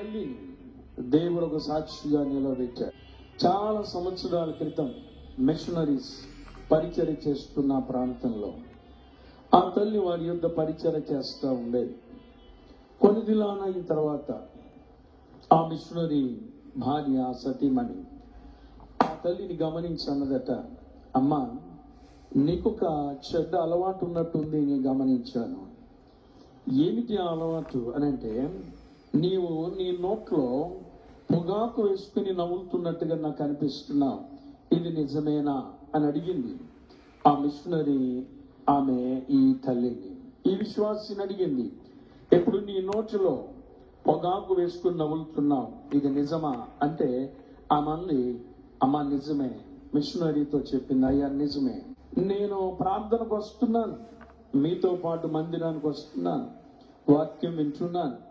తల్లిని దేవుడు ఒక సాక్షిగా నిలబెట్టారు చాలా సంవత్సరాల క్రితం మిషనరీస్ పరిచయ చేస్తున్న ప్రాంతంలో ఆ తల్లి వారి యొక్క పరిచయ చేస్తూ ఉండేది. కొన్ని దినాలు అయిన తర్వాత ఆ మిషనరీ భార్య సతీమణి ఆ తల్లిని గమనించి అన్నదట అమ్మా నీకు ఒక చెడ్డ అలవాటు ఉన్నట్టుంది నేను గమనించాను. ఏమిటి ఆ అలవాటు? అని అంటే నీవు నీ నోట్లో పొగాకు వేసుకుని నవ్వుతున్నట్టుగా నాకు అనిపిస్తున్నావు ఇది నిజమేనా? అని అడిగింది. ఆ మిషనరీ ఆమె ఈ తల్లిని ఈ విశ్వాసిని అడిగింది. ఎప్పుడు నీ నోటిలో పొగాకు వేసుకుని నవ్వులుతున్నావు ఇది నిజమా? అంటే ఆమె అంది అమ్మ నిజమే. మిషనరీతో చెప్పింది అయ్యా నిజమే. నేను ప్రార్థనకు వస్తున్నాను. మీతో పాటు మందిరానికి వస్తున్నాను. వాక్యం వింటున్నాను.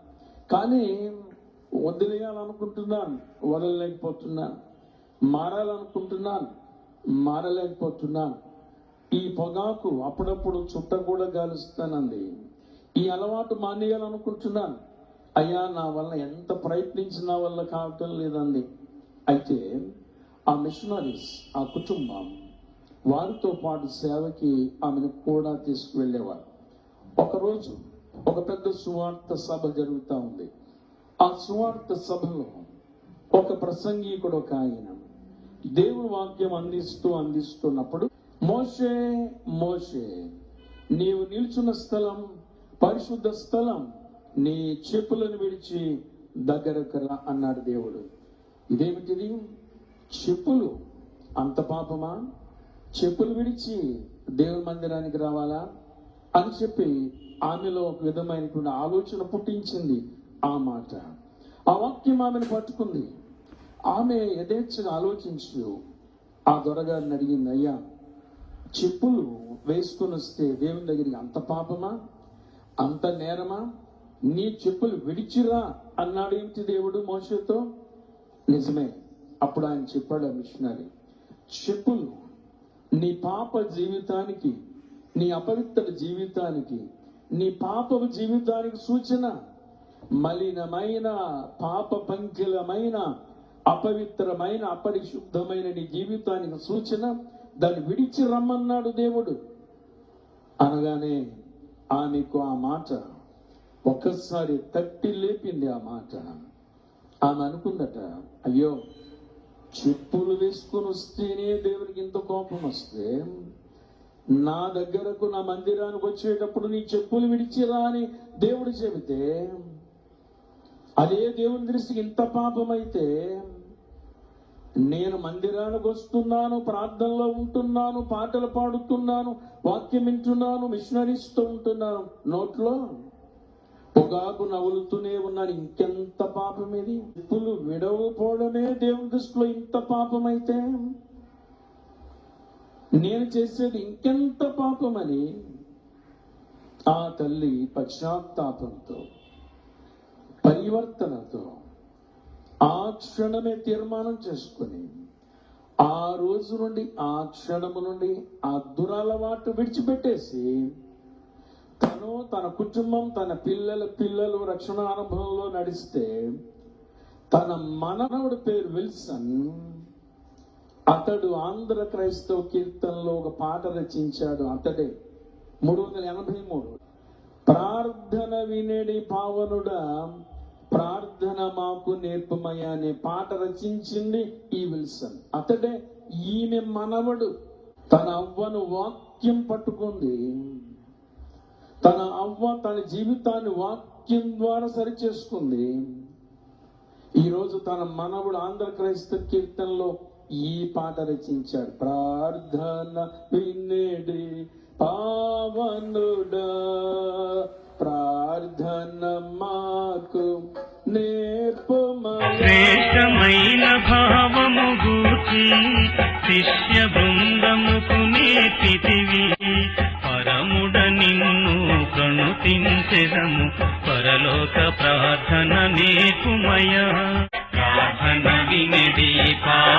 కానీ వదిలేయాలనుకుంటున్నాను వదలలేకపోతున్నాను మారాలనుకుంటున్నాను మారలేకపోతున్నాను. ఈ పొగాకు అప్పుడప్పుడు చుట్ట కూడా గాలుస్తానండి. ఈ అలవాటు మానేయాలనుకుంటున్నాను. అయ్యా నా వల్ల ఎంత ప్రయత్నించినా వల్ల కావటం లేదండి. అయితే ఆ మిషనరీస్ ఆ కుటుంబం వారితో పాటు సేవకి ఆమెను కూడా తీసుకువెళ్ళేవారు. ఒకరోజు ఒక పెద్ద సువార్త సభ జరుగుతూ ఉంది. ఆ సువార్త సభలో ఒక ప్రసంగికుడు ఒక ఆయన దేవుని వాక్యం అందిస్తూ అందిస్తున్నప్పుడు మోషే మోషే నీవు నిల్చున్న స్థలం పరిశుద్ధ స్థలం నీ చెప్పులను విడిచి దగ్గరకు రా అన్నాడు దేవుడు. ఇదేమిటిది? చెప్పులు. అంత పాపమా? చెప్పులు విడిచి దేవుని మందిరానికి రావాలా? అని చెప్పి ఆమెలో ఒక విధమైనటువంటి ఆలోచన పుట్టించింది ఆ మాట. ఆ వాక్యం ఆమెను పట్టుకుంది. ఆమె యథేచ్ఛగా ఆలోచించు. ఆ దొరగారిని అడిగింది అయ్యా చెప్పులు వేసుకుని వస్తే దేవుని దగ్గరికి అంత పాపమా? అంత నేరమా? నీ చెప్పులు విడిచిరా అన్నాడు ఏంటి దేవుడు మోసతో నిజమే అప్పుడు ఆయన చెప్పాడు ఆ మిషనరీ. చెప్పులు నీ పాప జీవితానికి నీ అపవిత్ర జీవితానికి నీ పాప జీవితానికి సూచన మలినమైన పాప పంకిలమైన అపవిత్రమైన అపరిశుద్ధమైన నీ జీవితానికి సూచన దాన్ని విడిచి రమ్మన్నాడు దేవుడు. అనగానే ఆమెకు ఆ మాట ఒక్కసారి తట్టి లేపింది ఆ మాట. ఆమె అనుకుందట అయ్యో చెప్పులు వేసుకొని వస్తేనే దేవునికి ఇంత కోపం వస్తే నా దగ్గరకు నా మందిరానికి వచ్చేటప్పుడు నీ చెప్పులు విడిచిరా అని దేవుడు చెబితే అదే దేవుని దృష్టికి ఇంత పాపమైతే నేను మందిరానికి వస్తున్నాను ప్రార్థనలో ఉంటున్నాను పాటలు పాడుతున్నాను వాక్యం వింటున్నాను మిషనరీస్తో ఉంటున్నాను. నోట్లో పొగాకు నవ్వులుతూనే ఉన్నాను. ఇంకెంత పాపం ఇది? చెప్పులు విడవపోవడమే దేవుని దృష్టిలో ఇంత పాపమైతే? నేను చేసేది ఇంకెంత పాపమని ఆ తల్లి పశ్చాత్తాపంతో పరివర్తనతో ఆ క్షణమే తీర్మానం చేసుకుని ఆ రోజు నుండి ఆ క్షణము నుండి ఆ దురలవాటు విడిచిపెట్టేసి తను తన కుటుంబం తన పిల్లల పిల్లలు రక్షణ అనుభవంలో నడిస్తే తన మనవుడి పేరు విల్సన్ అతడు ఆంధ్ర క్రైస్తవ కీర్తనలో ఒక పాట రచించాడు అతడే. మూడు వందల ఎనభై మూడు. ప్రార్థన వినేడి పావనుడా ప్రార్థన మాకు నేర్పమయ్య అనే పాట రచించింది ఈ విల్సన్. అతడే ఈమె మనవడు. తన అవ్వను వాక్యం పట్టుకుంది. తన అవ్వ తన జీవితాన్ని వాక్యం ద్వారా సరిచేసుకుంది. ఈరోజు తన మనవుడు ఆంధ్ర క్రైస్తవ కీర్తనలో ఈ పాట రచించాడు ప్రార్థన వినేడి పావనుడా ప్రార్థన మాకు నేర్పమయ్యా శ్రేష్టమైన భావము గూర్చి శిష్య బృందముకు నేర్పితివి. పరముడ నిన్ను ప్రణుతించెదము. పరలోక ప్రార్థన నేర్పుమయ. ప్రార్థన వినడి పా